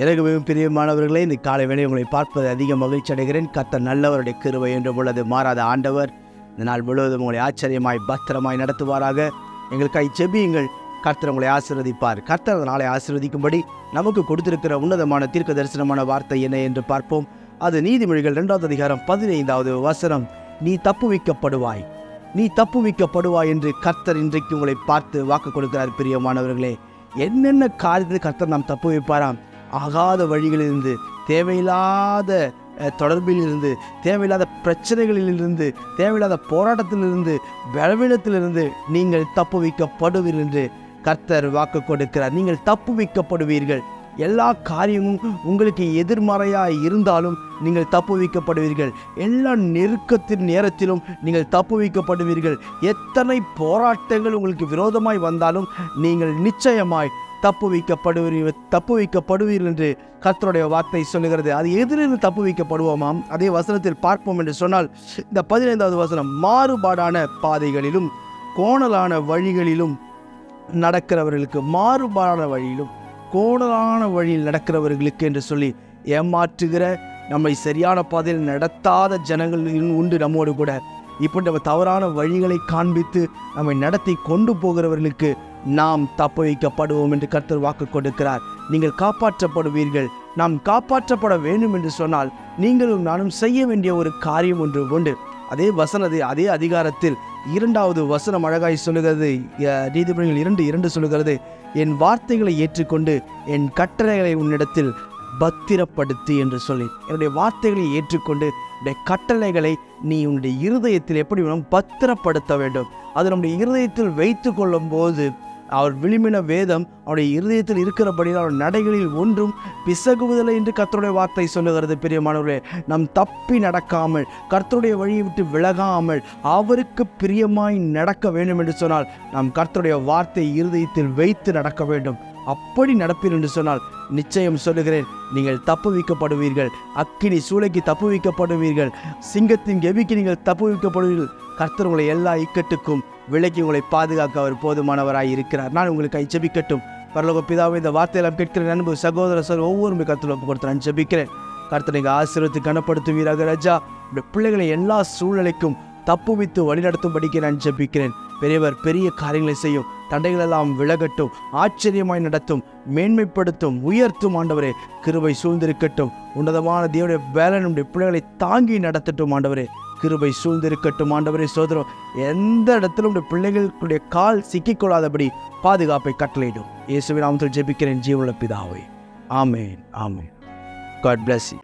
எனக்கு மிகவும் பிரியமானவர்களே இந்த காலை வேலை உங்களை பார்ப்பது அதிக மகிழ்ச்சி அடைகிறேன். கர்த்தர் நல்லவருடைய கிருவை என்றும் உள்ளது. மாறாத ஆண்டவர் இந்த நாள் முழுவதும் உங்களை ஆச்சரியமாய் பத்திரமாய் நடத்துவாராக. எங்களுக்காய் செபியுங்கள். கர்த்தர் உங்களை ஆசீர்வதிப்பார். கர்த்தர் நாளை ஆசீர்வதிக்கும்படி நமக்கு கொடுத்திருக்கிற உன்னதமான தீர்க்க தரிசனமான வார்த்தை என்ன என்று பார்ப்போம். அது நீதிமொழிகள் இரண்டாவது அதிகாரம் பதினைந்தாவது வசனம். நீ தப்புவிக்கப்படுவாய். நீ தப்புவிக்கப்படுவாய் என்று கர்த்தர் இன்றைக்கு உங்களை பார்த்து வாக்கு கொடுக்கிறார். பிரியமானவர்களே என்னென்ன காரியத்தில் கர்த்தர் நாம் தப்பு வைப்பாராம் ஆகாத வழிகளிலிருந்து தேவையில்லாத தொடர்பிலிருந்து தேவையில்லாத பிரச்சனைகளிலிருந்து தேவையில்லாத போராட்டத்திலிருந்து பலவீனத்திலிருந்து நீங்கள் தப்பு வைக்கப்படுவீர் என்று கர்த்தர் வாக்கு கொடுக்கிறார். நீங்கள் தப்பு வைக்கப்படுவீர்கள். எல்லா காரியமும் உங்களுக்கு எதிர்மறையாக இருந்தாலும் நீங்கள் தப்பு வைக்கப்படுவீர்கள். எல்லா நெருக்கத்தின் நேரத்திலும் நீங்கள் தப்பு வைக்கப்படுவீர்கள். எத்தனை போராட்டங்கள் உங்களுக்கு விரோதமாய் வந்தாலும் நீங்கள் நிச்சயமாய் தப்பு வைக்கப்படுவீர் தப்பு வைக்கப்படுவீர் என்று கர்த்தருடைய வார்த்தை சொல்லுகிறது. அது எதிலிருந்து தப்புவிக்கப்படுவோமாம் அதே வசனத்தில் பார்ப்போம் என்று சொன்னால் இந்த பதினைந்தாவது வசனம் மாறுபாடான பாதைகளிலும் கோணலான வழிகளிலும் நடக்கிறவர்களுக்கு மாறுபாடான வழியிலும் கோணலான வழியில் நடக்கிறவர்களுக்கு என்று சொல்லி ஏமாற்றுகிற நம்மை சரியான பாதையில் நடத்தாத ஜனங்கள் உண்டு நம்மோடு கூட. இப்படி நம்ம தவறான வழிகளை காண்பித்து நம்மை நடத்தி கொண்டு போகிறவர்களுக்கு நாம் தப்ப வைக்கப்படுவோம் என்று கர்த்தர் வாக்கு கொடுக்கிறார். நீங்கள் காப்பாற்றப்படுவீர்கள். நாம் காப்பாற்றப்பட வேண்டும் என்று சொன்னால் நீங்களும் நானும் செய்ய வேண்டிய ஒரு காரியம் ஒன்று உண்டு. அதே வசனது அதே அதிகாரத்தில் இரண்டாவது வசனம் அழகாய் சொல்லுகிறது. நீதிபதிகள் இரண்டு இரண்டு சொல்லுகிறது. என் வார்த்தைகளை ஏற்றுக்கொண்டு என் கட்டளைகளை உன்னிடத்தில் பத்திரப்படுத்தி என்று சொல்லி. என்னுடைய வார்த்தைகளை ஏற்றுக்கொண்டு கட்டளைகளை நீ உன்னுடைய இருதயத்தில் எப்படி வேணும் பத்திரப்படுத்த வேண்டும். அது நம்முடைய இருதயத்தில் வைத்து கொள்ளும் போது அவர் விளிம்பின வேதம் அவருடைய இருதயத்தில் இருக்கிறபடி அவர் நடைகளில் ஒன்றும் பிசகுவதில்லை என்று கர்த்தருடைய வார்த்தை சொல்லுகிறது. பிரியமானவர்களே நம் தப்பி நடக்காமல் கர்த்தருடைய வழியை விட்டு விலகாமல் அவருக்கு பிரியமாய் நடக்க வேண்டும் என்று சொன்னால் நாம் கர்த்தருடைய வார்த்தை இருதயத்தில் வைத்து நடக்க வேண்டும். அப்படி நடப்பீர் என்று சொன்னால் நிச்சயம் சொல்லுகிறேன். நீங்கள் தப்பு வைக்கப்படுவீர்கள். அக்கினி சூளைக்கு தப்பு வைக்கப்படுவீர்கள். சிங்கத்தின் கெவிக்கு நீங்கள் தப்பு வைக்கப்படுவீர்கள். கர்த்தர் உங்களை எல்லா இக்கட்டுக்கும் விலக்கி உங்களை பாதுகாக்க அவர் போதுமானவராய் இருக்கிறார். நான் உங்களுக்கு ஜெபிக்கட்டும். பரலோக பிதாவை இந்த வார்த்தையெல்லாம் கேட்கிற நண்பு சகோதர சார் ஒவ்வொருமே கர்த்தர் ஒப்பு கொடுத்து நான் ஜெபிக்கிறேன். கர்த்தர் நீங்கள் ஆசீர்வத்தை கனப்படுத்துவீராக ராஜா. பிள்ளைகளை எல்லா சூழ்நிலைக்கும் தப்புவித்து வழிநடத்தும்படிக்கு நான் ஜெபிக்கிறேன். பெரியவர் பெரிய காரியங்களை செய்யும். தடைகளெல்லாம் விலகட்டும் ஆச்சரியமாய் நடத்தும் மேன்மைப்படுத்தும் உயர்த்தும் ஆண்டவரே கிருபை சூழ்ந்திருக்கட்டும். உன்னதமான தேவனுடைய வேலனுடைய பிள்ளைகளை தாங்கி நடத்தட்டும் ஆண்டவரே கிருபை சூழ்ந்திருக்கட்டும் ஆண்டவரே சோதரம் எந்த இடத்திலும் உடைய பிள்ளைகளுடைய கால் சிக்கிக்கொள்ளாதபடி பாதுகாப்பை கட்டளையிடும். இயேசுவின் நாமத்தில் ஜெபிக்கிறேன் ஜீவனுள்ள பிதாவை. ஆமேன் ஆமேன். God bless you